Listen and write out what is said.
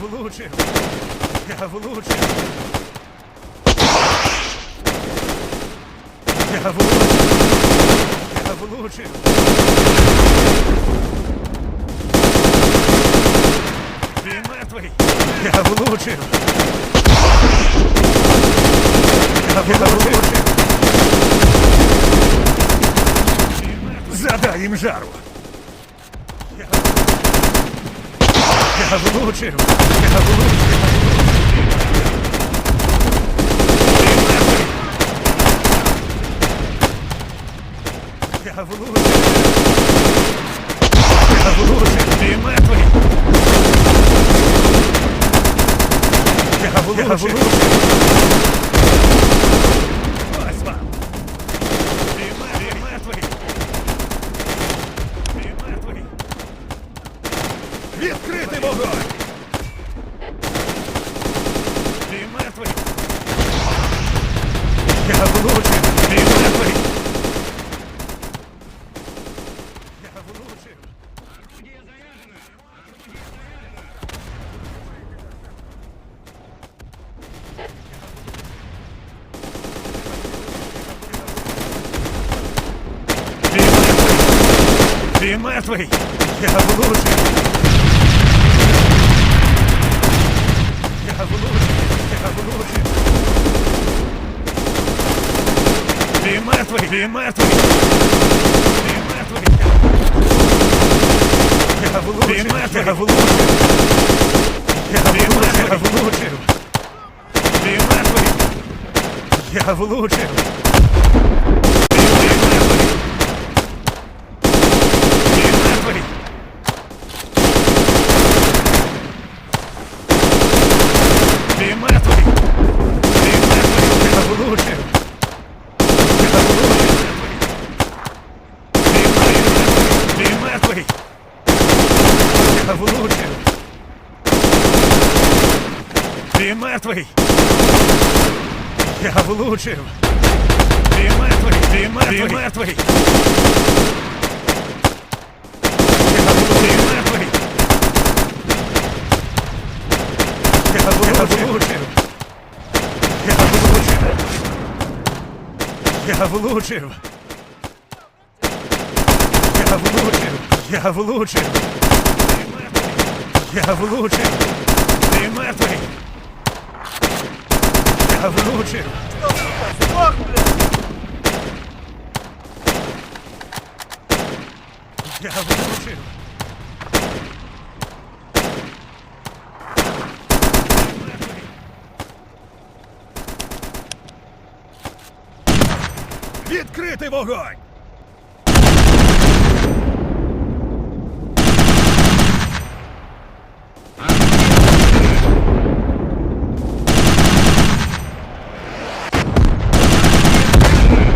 влучив. Я влучив. Я влучив. Я влучив. Він мертвий. Я влучив. Я влучив. Задай їм жару. Я влучив! Я влучив! Я влучив! Я влучив! Ти мертвий! Я влучив! Я влучив! Ось вам! Ти мер- ти мертвий! Ти мертвий! Відкрити вогонь! Ти мертвий! Я влучив! Ти мертвий! Я влучив! Ти мертвий! Ти мертвий! Я влучив! Ти мертвий! Ти мертвий! Ти мертвий! Я влучив! Ти мертвий! Я влучив! Я влучив! Я влучив! Ти мертвий! Я влучив! Ти мертвий! Ти мертвий! Ти мертвий! Я влучив! Я влучив! Ти мертвий! Ти мертвий! Я влучив! Ти мертвий! Я влучив! Ти мертвий! Ти мертвий! Ти мертвий! Я влучив! Ти мертвий! Я влучив! Я влучив! Я влучив! Я влучив! Я влучив! Ти мертвий! Я влучив! Я влучив! Відкрити вогонь!